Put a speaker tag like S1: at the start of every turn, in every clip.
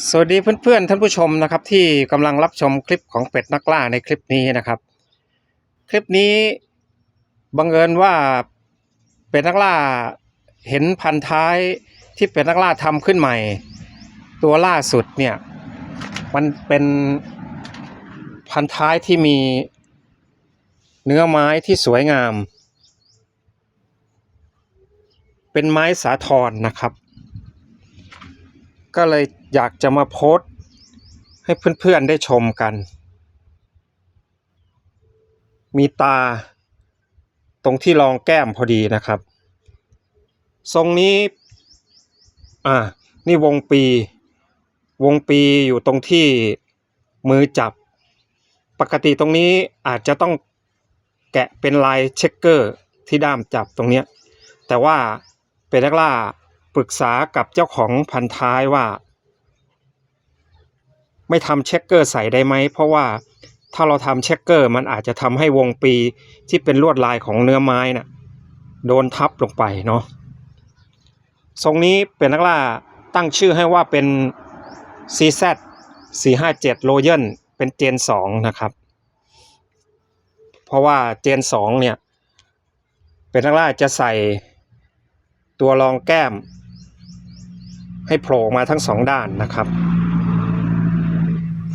S1: สวัสดีเพื่อนๆท่านผู้ชมนะครับที่กำลังรับชมคลิปของเป็ดนักล่าในคลิปนี้นะครับ คลิปนี้บังเอิญว่าเป็ดนักล่าเห็นพันท้ายที่เป็ดนักล่าทำขึ้นใหม่ ตัวล่าสุดเนี่ยมันเป็นพันท้ายที่มีเนื้อไม้ที่สวยงาม เป็นไม้สาทรนะครับ ก็เลยอยากจะมาโพสต์ ให้เพื่อนๆได้ชมกัน มีตา ตรงที่รองแก้มพอดีนะครับ ทรงนี้ อ่า นี่วงปี วงปีอยู่ตรงที่มือจับ ปกติตรงนี้อาจจะต้องแกะเป็นลายเช็คเกอร์ที่ด้ามจับตรงเนี้ย แต่ว่าเป็นนักล่า ปรึกษากับเจ้าของพันท้ายว่า ไม่ทำเช็คเกอร์ใส่ได้ไหม เพราะว่าถ้าเราทำเช็คเกอร์ มันอาจจะทำให้วงปีที่เป็นลวดลายของเนื้อไม้น่ะโดนทับลงไปเนาะทรงนี้เป็นนักล่าตั้งชื่อให้ว่าเป็น CZ 457 Royal เป็นเจน 2 นะครับ เพราะว่าเจน 2 เนี่ย เป็นนักล่าจะใส่ตัวรองแก้ม ให้โผล่มาทั้งสองด้านนะครับ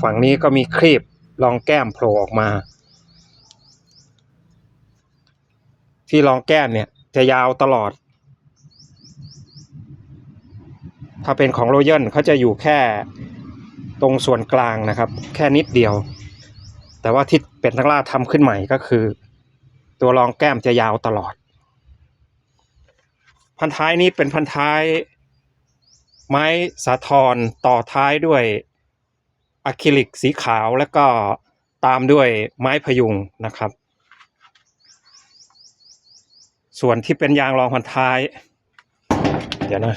S1: ฝั่งนี้ก็มีครีบรองแก้มโผล่ออกมา ที่รองแก้มเนี่ยจะยาวตลอด ถ้าเป็นของโรเยนเขาจะอยู่แค่ตรงส่วนกลางนะครับ แค่นิดเดียว แต่ว่าที่เป็นทักล่าทำขึ้นใหม่ก็คือ ตัวรองแก้มจะยาวตลอด พันท้ายนี้เป็นพันท้าย ไม้สาทรต่อท้ายด้วยอะคริลิกสีขาวแล้วก็ตามด้วยไม้พยุงนะครับ ส่วนที่เป็นยางรองพันท้าย เดี๋ยวนะ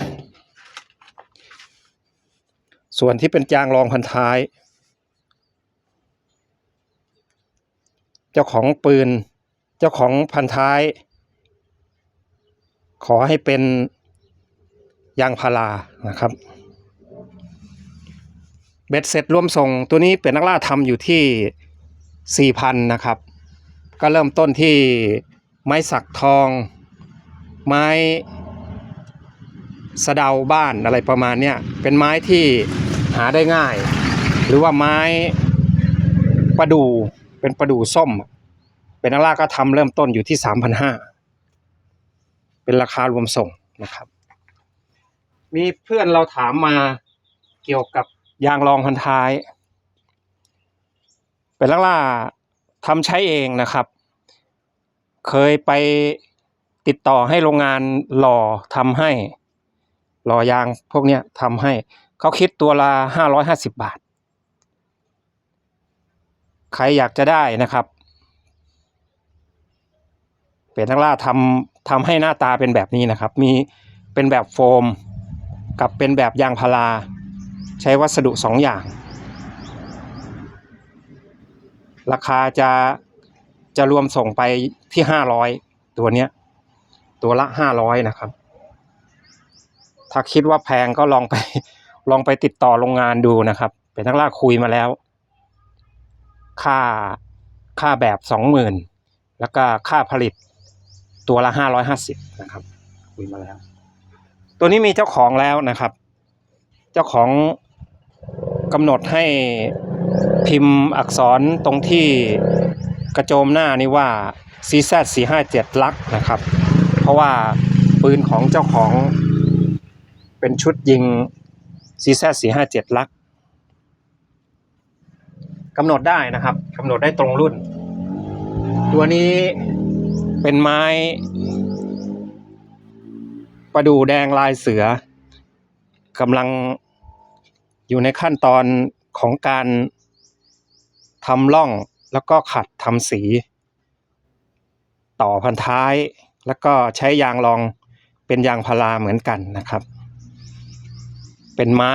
S1: ส่วนที่เป็นยางรองพันท้าย เจ้าของปืน เจ้าของพันท้าย ขอให้เป็น ยางพารานะครับเบ็ดเสร็จรวมส่งตัวนี้เป็นนักล่าทำอยู่ที่ 4,000 นะครับ ก็เริ่มต้นที่ไม้สักทอง ไม้สะเดาบ้านอะไรประมาณเนี้ยเป็นไม้ที่หาได้ง่าย หรือว่าไม้ประดู่เป็นประดู่ส้ม เป็นนักล่าก็ทำเริ่มต้นอยู่ที่ 3,500 เป็นราคารวมส่งนะครับ มีเพื่อนเราถามมาเกี่ยวกับยางรองพันท้าย เป็นลักล่าทำใช้เองนะครับ เคยไปติดต่อให้โรงงานหล่อทำให้ หล่อยางพวกเนี้ยทำให้ เขาคิดตัวละห้าร้อยห้าสิบบาท ใครอยากจะได้นะครับ เป็นนักล่าทำทำให้หน้าตาเป็นแบบนี้นะครับ มีเป็นแบบโฟม กับเป็นแบบยางพาราใช้วัสดุสองอย่าง ราคาจะจะรวมส่งไปที่ห้าร้อยตัวเนี้ย ตัวละห้าร้อยนะครับ ถ้าคิดว่าแพงก็ลองไปลองไปติดต่อโรงงานดูนะครับ เป็นนักล่าคุยมาแล้ว ค่าค่าแบบสองหมื่นแล้วก็ค่าผลิตตัวละห้าร้อยห้าสิบนะครับ คุยมาแล้ว ตัวนี้มีเจ้าของแล้วนะครับ เจ้าของกำหนดให้พิมพ์อักษรตรงที่กระโจมหน้านี่ว่า CZ 457ลักนะครับ เพราะว่าปืนของเจ้าของเป็นชุดยิง CZ 457ลักกำหนดได้นะครับกำหนดได้ตรงรุ่น ตัวนี้เป็นไม้ ประดูแดงลายเสือกำลังอยู่ในขั้นตอนของการทำร่องแล้วก็ขัดทำสี ต่อพันท้าย แล้วก็ใช้ยางรองเป็นยางพาราเหมือนกันนะครับ เป็นไม้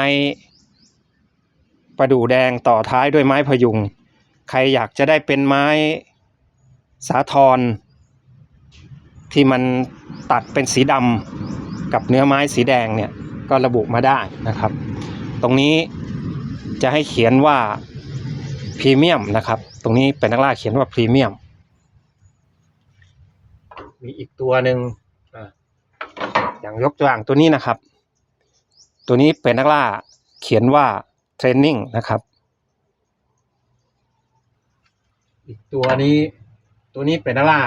S1: ประดู่แดงต่อท้ายด้วยไม้พยุง ใครอยากจะได้เป็นไม้สาทรที่มันตัดเป็นสีดำ กับเนื้อไม้สีแดงเนี่ยก็ระบุมาได้นะครับ ตรงนี้จะให้เขียนว่าพรีเมียมนะครับ ตรงนี้เป็นนักล่าเขียนว่าพรีเมียม มีอีกตัวหนึ่งอะอย่างยกตัวอย่างตัวนี้นะครับ ตัวนี้เป็นนักล่าเขียนว่าเทรนนิ่งนะครับ อีกตัวนี้ตัวนี้เป็นนักล่า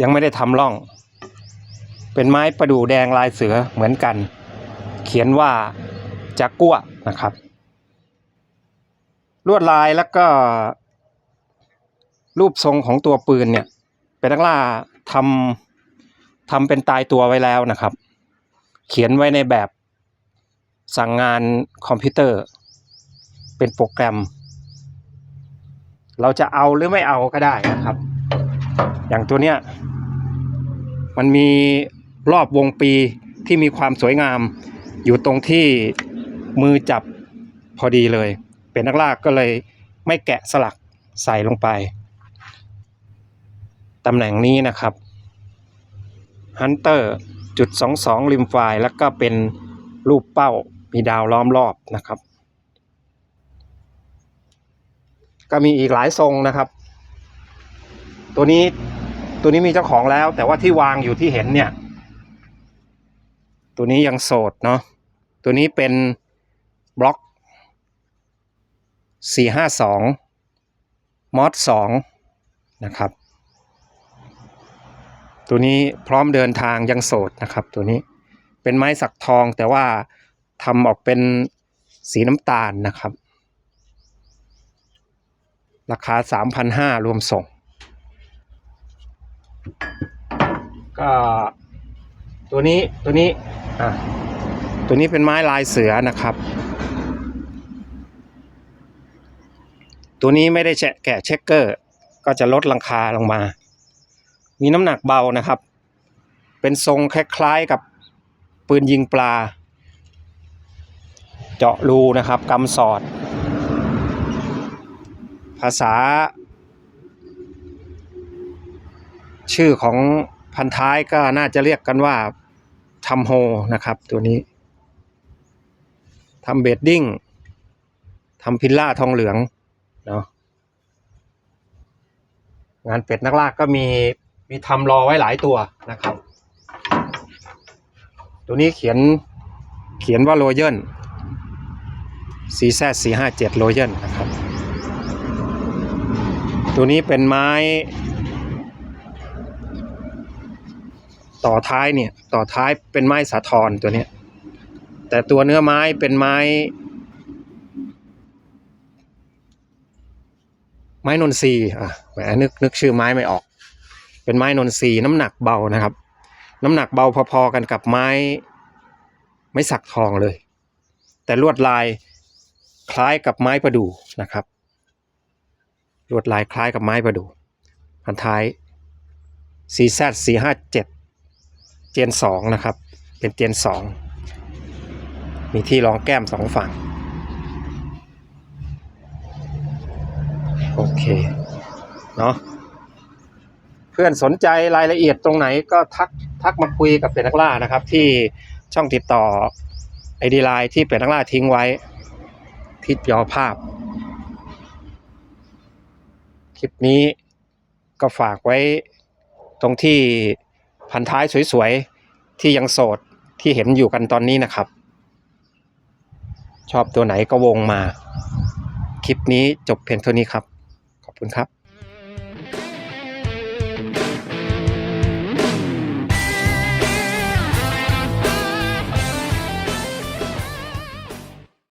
S1: ยังไม่ได้ทำร่อง เป็นไม้ประดู่แดงลายเสือเหมือนกัน เขียนว่าจักกัวนะครับ ลวดลายแล้วก็ รูปทรงของตัวปืนเนี่ย เป็นนักล่าทำทำเป็นตายตัวไว้แล้วนะครับ เขียนไว้ในแบบสั่งงานคอมพิวเตอร์ เป็นโปรแกรม เราจะเอาหรือไม่เอาก็ได้นะครับ อย่างตัวเนี้ยมันมี รอบวงปีที่มีความสวยงาม อยู่ตรงที่มือจับพอดีเลย เป็นนักล่าก็เลยไม่แกะสลักใส่ลงไปตำแหน่งนี้นะครับฮันเตอร์จุดสองสองริมไฟล์แล้วก็เป็นรูปเป้ามีดาวล้อมรอบนะครับ ก็มีอีกหลายทรงนะครับ ตัวนี้ตัวนี้มีเจ้าของแล้ว แต่ว่าที่วางอยู่ที่เห็นเนี่ย ตัวนี้ยังโสดเนาะตัวนี้เป็นบล็อกสี่ห้าสองมอดสองนะครับ ตัวนี้พร้อมเดินทางยังโสดนะครับ ตัวนี้เป็นไม้สักทองแต่ว่าทำออกเป็นสีน้ำตาลนะครับ ราคาสามพันห้ารวมส่ง ก็ตัวนี้ตัวนี้ อะตัวนี้เป็นไม้ลายเสือนะครับ ตัวนี้ไม่ได้แฉะแกะเช็คเกอร์ ก็จะลดราคาลงมา มีน้ำหนักเบานะครับ เป็นทรงคล้ายๆกับปืนยิงปลา เจาะรูนะครับกำสอด ภาษา ชื่อของพันท้ายก็น่าจะเรียกกันว่า ทำโฮนะครับตัวนี้ทำเบดดิ้งทำพิลล่าทองเหลืองเนาะงานเป็ดนักลากก็มีมีทำรอไว้หลายตัวนะครับ ตัวนี้เขียนเขียนว่าโรเยนซีแซสี่ห้าเจ็ดโรเยนนะครับ ตัวนี้เป็นไม้ ต่อท้ายเนี่ยต่อท้ายเป็นไม้สาทรตัวเนี้ยแต่ตัวเนื้อไม้เป็นไม้ ไม้นนทรีอะแหมนึกนึกชื่อไม้ไม่ออก เป็นไม้นนทรีน้ำหนักเบานะครับ น้ำหนักเบาพอๆกันกับไม้ ไม้สักทองเลย แต่ลวดลายคล้ายกับไม้ประดู่นะครับลวดลายคล้ายกับไม้ประดู่พันท้าย CZ 4 5 7 เจนสองนะครับ เป็นเจนสองมีที่รองแก้มสองฝั่ง โอเค เนาะเพื่อนสนใจรายละเอียดตรงไหนก็ทักทักมาคุยกับเป็นนักล่านะครับ ที่ช่องติดต่อไอดีไลน์ที่เป็นนักล่าทิ้งไว้ที่ยอภาพ คลิปนี้ก็ฝากไว้ตรงที่ พันท้ายสวยๆ ที่ยังโสดที่เห็นอยู่กันตอนนี้นะครับ ชอบตัวไหนก็วงมา คลิปนี้จบเพียงเท่านี้ครับ ขอบคุณครับ